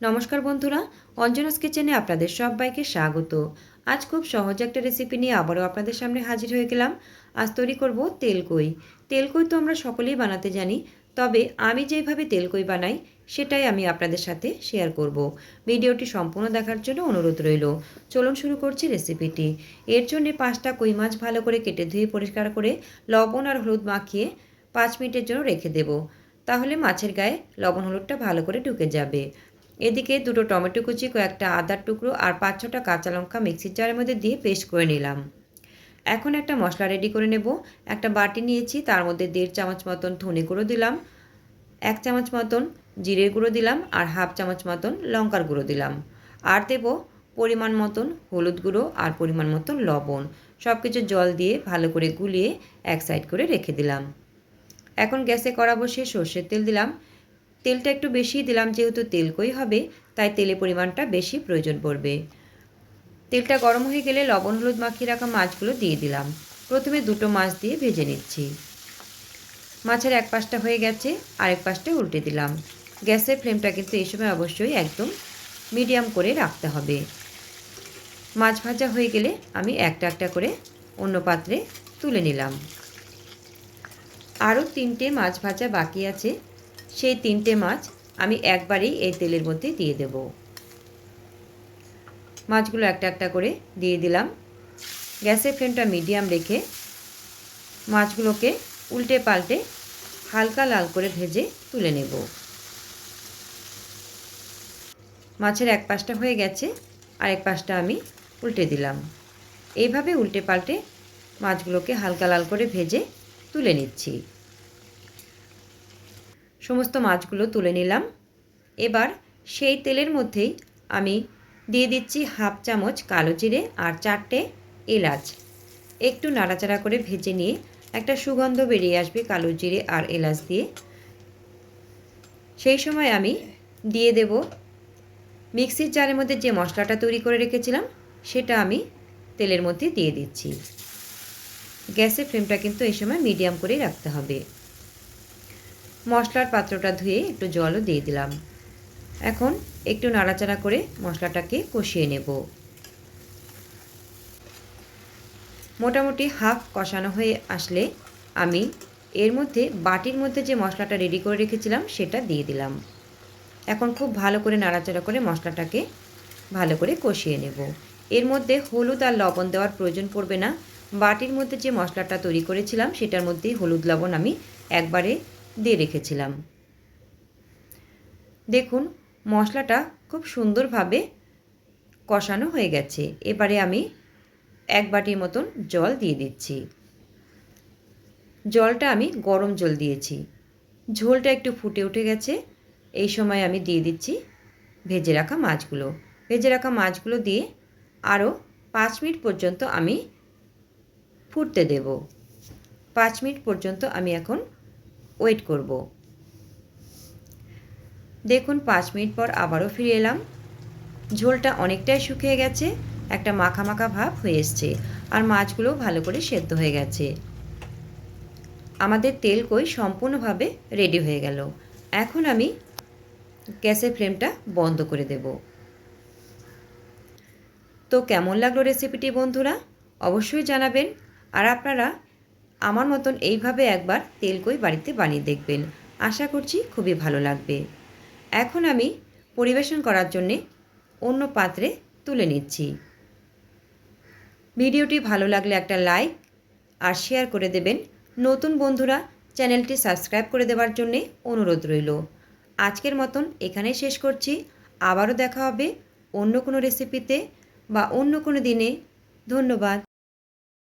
নমস্কার বন্ধুরা, অঞ্জনাস কিচেনে আপনাদের সবাইকে স্বাগত। আজ খুব সহজ একটা রেসিপি নিয়ে আবারও আপনাদের সামনে হাজির হয়ে গেলাম। আজ তৈরি করব তেলকই তেলকই তো আমরা সকলেই বানাতে জানি, তবে আমি যেভাবে তেলকই বানাই, সেটাই আমি আপনাদের সাথে শেয়ার করব। ভিডিওটি সম্পূর্ণ দেখার জন্য অনুরোধ রইল। চলুন শুরু করছি রেসিপিটি এর জন্য পাঁচটা কই মাছ ভালো করে কেটে ধুয়ে পরিষ্কার করে লবণ আর হলুদ মাখিয়ে পাঁচ মিনিটের জন্য রেখে দেব। তাহলে মাছের গায়ে লবণ হলুদটা ভালো করে ঢুকে যাবে। এদিকে দুটো টমেটো কুচি, কয়েকটা আদার টুকরো আর পাঁচ ছটা কাঁচা লঙ্কা মিক্সির জারের মধ্যে দিয়ে পেস্ট করে নিলাম। এখন একটা মশলা রেডি করে নেব। একটা বাটি নিয়েছি, তার মধ্যে দেড় চামচ মতন ধনে গুঁড়ো দিলাম, এক চামচ মতন জিরের গুঁড়ো দিলাম আর হাফ চামচ মতন লঙ্কার গুঁড়ো দিলাম। আর দেব পরিমাণ মতন হলুদ গুঁড়ো আর পরিমাণ মতন লবণ। সব কিছু জল দিয়ে ভালো করে গুলিয়ে এক সাইড করে রেখে দিলাম। এখন গ্যাসে কড়া বসিয়ে সর্ষের তেল দিলাম। তেলটা একটু বেশি দিলাম, যেহেতু তেলকই হবে, তাই তেলের পরিমাণটা বেশি প্রয়োজন পড়বে। তেলটা গরম হয়ে গেলে লবণ হলুদ মাখিয়ে রাখা মাছগুলো দিয়ে দিলাম। প্রথমে দুটো মাছ দিয়ে ভেজে নিচ্ছি। মাছের এক পাশটা হয়ে গেছে, আরেক পাশটা উল্টে দিলাম। গ্যাসের ফ্লেমটা কিন্তু এই সময় অবশ্যই একদম মিডিয়াম করে রাখতে হবে। মাছ ভাজা হয়ে গেলে আমি একটা একটা করে অন্য পাত্রে তুলে নিলাম। আরও তিনটে মাছ ভাজা বাকি আছে সেই তিনটে মাছ আমি একবারেই এই তেলের মধ্যে দিয়ে দেব। মাছগুলো একটা একটা করে দিয়ে দিলাম। গ্যাসের ফ্লেমটা মিডিয়াম রেখে মাছগুলোকে উল্টে পাল্টে হালকা লাল করে ভেজে তুলে নেব। মাছের এক পাশটা হয়ে গেছে আর এক পাশটা আমি উল্টে দিলাম। এইভাবে উল্টে পাল্টে মাছগুলোকে হালকা লাল করে ভেজে তুলে নিচ্ছি। সমস্ত মাছগুলো তুলে নিলাম। এবার সেই তেলের মধ্যেই আমি দিয়ে দিচ্ছি হাফ চামচ কালো জিরে আর চারটে এলাচ। একটু নাড়াচাড়া করে ভেজে নিয়ে একটা সুগন্ধ বেরিয়ে আসবে কালো জিরে আর এলাচ দিয়ে। সেই সময় আমি দিয়ে দেব মিক্সির জারের মধ্যে যে মশলাটা তৈরি করে রেখেছিলাম, সেটা আমি তেলের মধ্যে দিয়ে দিচ্ছি। গ্যাসের ফ্লেমটা কিন্তু এই সময় মিডিয়াম করেই রাখতে হবে। মশলার পাত্রটা ধুয়ে একটু জলও দিয়ে দিলাম। এখন একটু নাড়াচাড়া করে মশলাটাকে কষিয়ে নেব। মোটামুটি হাফ কষানো হয়ে আসলে আমি এর মধ্যে বাটির মধ্যে যে মশলাটা রেডি করে রেখেছিলাম সেটা দিয়ে দিলাম। এখন খুব ভালো করে নাড়াচাড়া করে মশলাটাকে ভালো করে কষিয়ে নেব। এর মধ্যে হলুদ আর লবণ দেওয়ার প্রয়োজন পড়বে না। বাটির মধ্যে যে মশলাটা তৈরি করেছিলাম সেটার মধ্যেই হলুদ লবণ আমি একবারে দিয়ে রেখেছিলাম। দেখুন, মশলাটা খুব সুন্দরভাবে কষানো হয়ে গেছে। এবারে আমি এক বাটির মতন জল দিয়ে দিচ্ছি। জলটা আমি গরম জল দিয়েছি। ঝোলটা একটু ফুটে উঠে গেছে। এই সময় আমি দিয়ে দিচ্ছি ভেজে রাখা মাছগুলো। ভেজে রাখা মাছগুলো দিয়ে আরও পাঁচ মিনিট পর্যন্ত আমি ফুটতে দেব। পাঁচ মিনিট পর্যন্ত আমি এখন ওয়েট করব। দেখুন, পাঁচ মিনিট পর আবারও ফিরে এলাম। ঝোলটা অনেকটাই শুকিয়ে গেছে, একটা মাখা মাখা ভাব হয়ে এসছে, আর মাছগুলোও ভালো করে সেদ্ধ হয়ে গেছে। আমাদের তেল কই সম্পূর্ণভাবে রেডি হয়ে গেল। এখন আমি গ্যাসের ফ্লেমটা বন্ধ করে দেব। তো কেমন লাগল রেসিপিটি বন্ধুরা? অবশ্যই জানাবেন। আর আপনারা আমার মতন এইভাবে একবার তেলকই বাড়িতে বানিয়ে দেখবেন। আশা করছি খুবই ভালো লাগবে। এখন আমি পরিবেশন করার জন্যে অন্য পাত্রে তুলে নিচ্ছি। ভিডিওটি ভালো লাগলে একটা লাইক আর শেয়ার করে দেবেন। নতুন বন্ধুরা চ্যানেলটি সাবস্ক্রাইব করে দেওয়ার জন্যে অনুরোধ রইল। আজকের মতন এখানে শেষ করছি। আবারও দেখা হবে অন্য কোনো রেসিপিতে বা অন্য কোনো দিনে। ধন্যবাদ।